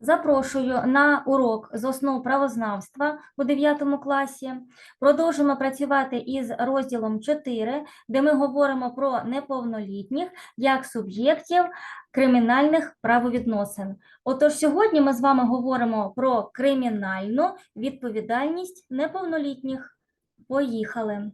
Запрошую на урок з основ правознавства у 9 класі. Продовжимо працювати із розділом 4, де ми говоримо про неповнолітніх як суб'єктів кримінальних правовідносин. Отож, сьогодні ми з вами говоримо про кримінальну відповідальність неповнолітніх. Поїхали.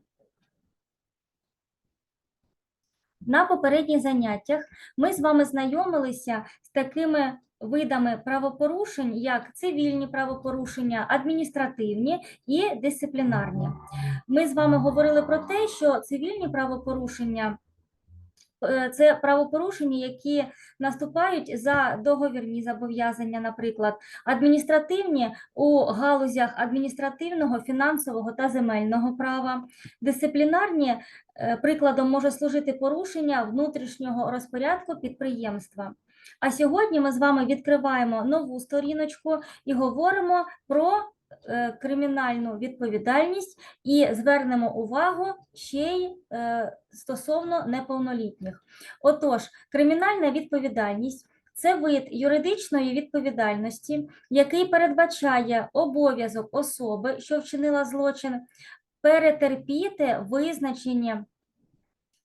На попередніх заняттях ми з вами знайомилися з такими видами правопорушень, як цивільні правопорушення, адміністративні і дисциплінарні. Ми з вами говорили про те, що цивільні правопорушення е, це правопорушення, які наступають за договірні зобов'язання, наприклад, адміністративні у галузях адміністративного, фінансового та земельного права, дисциплінарні е, прикладом може служити порушення внутрішнього розпорядку підприємства. А сьогодні ми з вами відкриваємо нову сторіночку і говоримо про е, кримінальну відповідальність і звернемо увагу ще й е, стосовно неповнолітніх. Отож, кримінальна відповідальність. Це вид юридичної відповідальності, який передбачає обов'язок особи, що вчинила злочин, перетерпіти визначення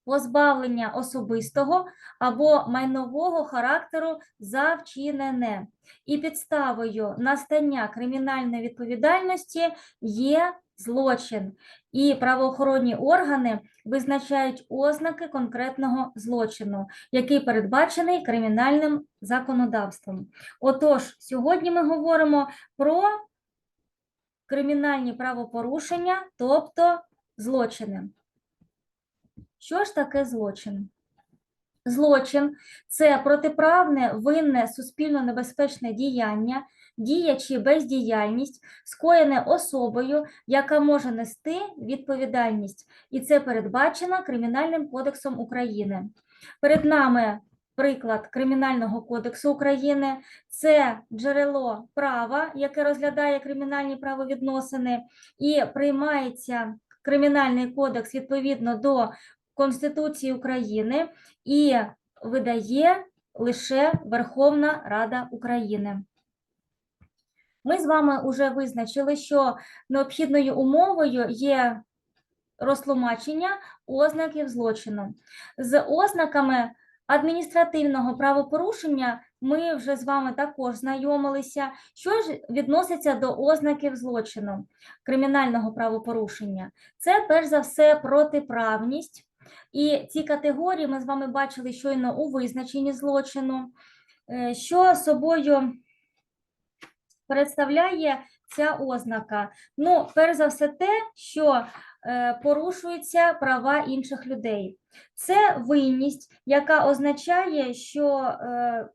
позбавлення особистого або майнового характеру за вчинене. І підставою настання кримінальної відповідальності є злочин, і правоохоронні органи визначають ознаки конкретного злочину, який передбачений кримінальним законодавством. Отож, сьогодні ми говоримо про кримінальні правопорушення, тобто злочини. Що ж таке злочин? Злочин це протиправне, винне, суспільно небезпечне діяння, дія чи бездіяльність, скоєне особою, яка може нести відповідальність, і це передбачено Кримінальним кодексом України. Перед нами приклад Кримінального кодексу України це джерело права, яке розглядає кримінальні правовідносини, і приймається Кримінальний кодекс відповідно до Конституції України і видає лише Верховна Рада України. Ми з вами вже визначили, що необхідною умовою є розтлумачення ознаків злочину. З ознаками адміністративного правопорушення ми вже з вами також знайомилися. Що ж відноситься до ознаків злочину кримінального правопорушення? Це перш за все протиправність. І ці категорії ми з вами бачили щойно у визначенні злочину. Е, Що собою представляє ця ознака? Ну, перш за все, те, що е, порушуються права інших людей. Це винність, яка означає, що е,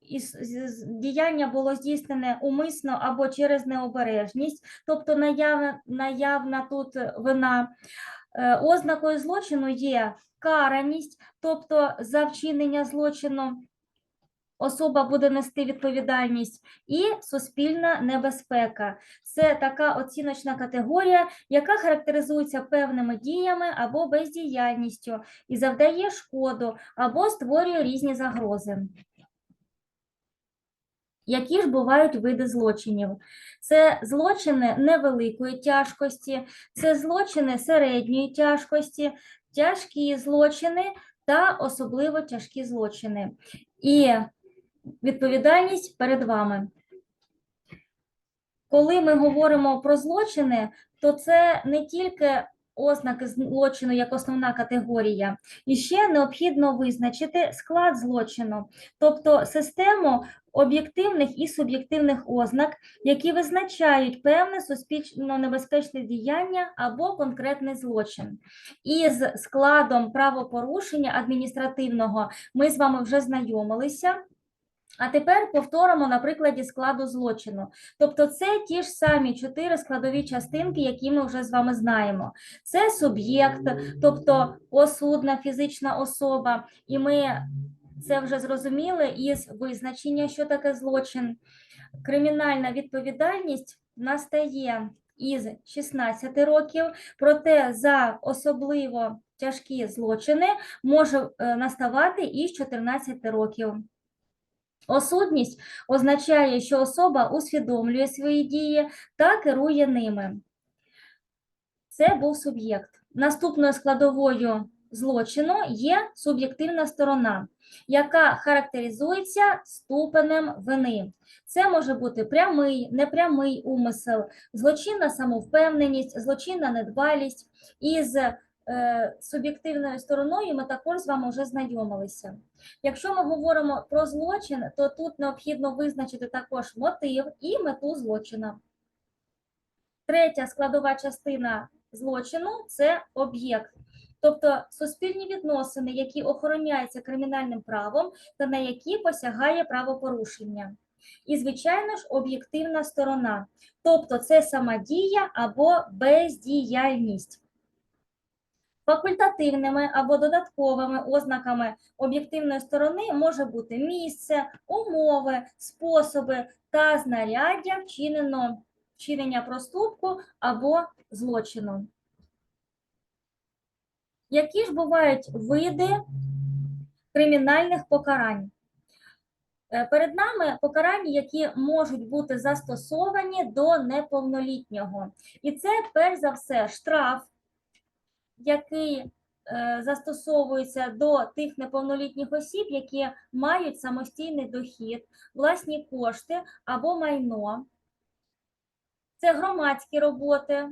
діяння було здійснене умисно або через необережність, тобто наявна, наявна тут вина. Е, Ознакою злочину є караність, тобто за вчинення злочину особа буде нести відповідальність, і суспільна небезпека. Це така оціночна категорія, яка характеризується певними діями або бездіяльністю і завдає шкоду або створює різні загрози. Які ж бувають види злочинів? Це злочини невеликої тяжкості, це злочини середньої тяжкості, тяжкі злочини та особливо тяжкі злочини. І відповідальність перед вами. Коли ми говоримо про злочини, то це не тільки ознаки злочину як основна категорія, і ще необхідно визначити склад злочину, тобто систему об'єктивних і суб'єктивних ознак, які визначають певне суспільно небезпечне діяння або конкретний злочин. Із складом правопорушення адміністративного ми з вами вже знайомилися. А тепер повторимо на прикладі складу злочину. Тобто це ті ж самі чотири складові частинки, які ми вже з вами знаємо. Це суб'єкт, тобто осудна фізична особа, і ми це вже зрозуміли із визначення, що таке злочин. Кримінальна відповідальність настає із 16 років, проте за особливо тяжкі злочини може е, наставати із 14 років. Осудність означає, що особа усвідомлює свої дії та керує ними. Це був суб'єкт. Наступною складовою злочину є суб'єктивна сторона, яка характеризується ступенем вини. Це може бути прямий, непрямий умисел, злочинна самовпевненість, злочинна недбалість. Із суб'єктивною стороною ми також з вами вже знайомилися. Якщо ми говоримо про злочин, то тут необхідно визначити також мотив і мету злочина. Третя складова частина злочину це об'єкт, тобто суспільні відносини, які охороняються кримінальним правом та на які посягає правопорушення. І, звичайно ж, об'єктивна сторона, тобто це сама дія або бездіяльність. Факультативними або додатковими ознаками об'єктивної сторони може бути місце, умови, способи та знаряддя вчинено, вчинення проступку або злочину. Які ж бувають види кримінальних покарань? Е, Перед нами покарання, які можуть бути застосовані до неповнолітнього. І це, перш за все, штраф, який е, застосовується до тих неповнолітніх осіб, які мають самостійний дохід, власні кошти або майно. Це громадські роботи,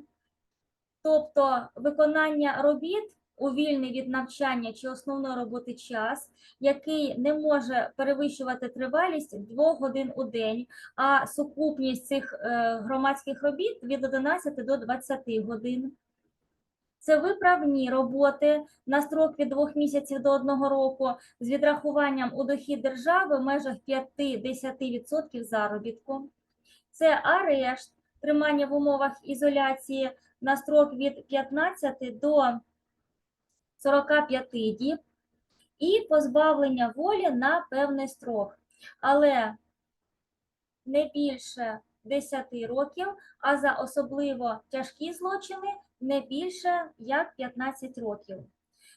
тобто виконання робіт у вільний від навчання чи основної роботи час, який не може перевищувати тривалість 2 годин у день, а сукупність цих е, громадських робіт від 11 до 20 годин. Це виправні роботи на строк від 2 місяців до 1 року з відрахуванням у дохід держави в межах 5-10% заробітку. Це арешт, тримання в умовах ізоляції на строк від 15 до 45 діб і позбавлення волі на певний строк, але не більше 10 років, а за особливо тяжкі злочини не більше як 15 років.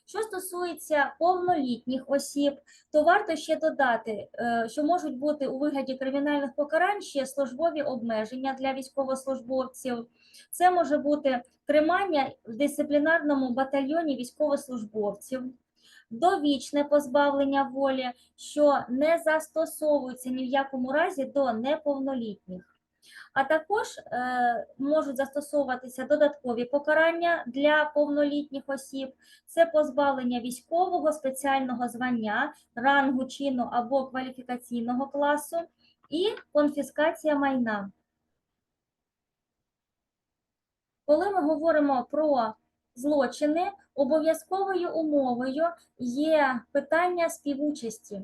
Що стосується повнолітніх осіб, то варто ще додати, е, що можуть бути у вигляді кримінальних покарань ще службові обмеження для військовослужбовців. Це може бути тримання в дисциплінарному батальйоні військовослужбовців, довічне позбавлення волі, що не застосовується ні в якому разі до неповнолітніх. А також е, можуть застосовуватися додаткові покарання для повнолітніх осіб. Це позбавлення військового спеціального звання, рангу чину або кваліфікаційного класу і конфіскація майна. Коли ми говоримо про злочини, обов'язковою умовою є питання співучасті.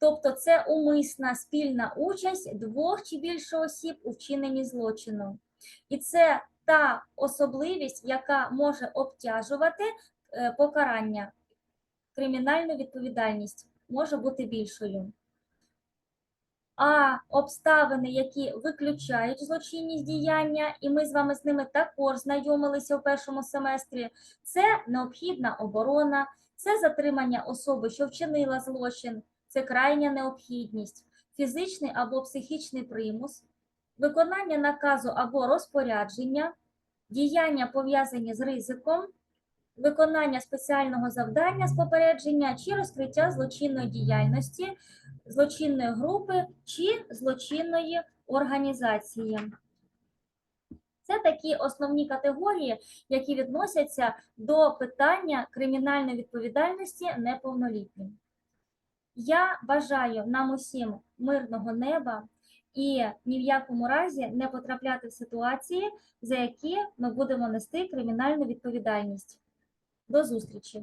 Тобто це умисна спільна участь двох чи більше осіб у вчиненні злочину. І це та особливість, яка може обтяжувати е, покарання. Кримінальну відповідальність може бути більшою. А обставини, які виключають злочинність діяння, і ми з вами з ними також знайомилися у першому семестрі, це необхідна оборона, це затримання особи, що вчинила злочин, це крайня необхідність, фізичний або психічний примус, виконання наказу або розпорядження, діяння пов'язані з ризиком, виконання спеціального завдання з попередження чи розкриття злочинної діяльності, злочинної групи чи злочинної організації. Це такі основні категорії, які відносяться до питання кримінальної відповідальності неповнолітнім. Я бажаю нам усім мирного неба і ні в якому разі не потрапляти в ситуації, за які ми будемо нести кримінальну відповідальність. До зустрічі!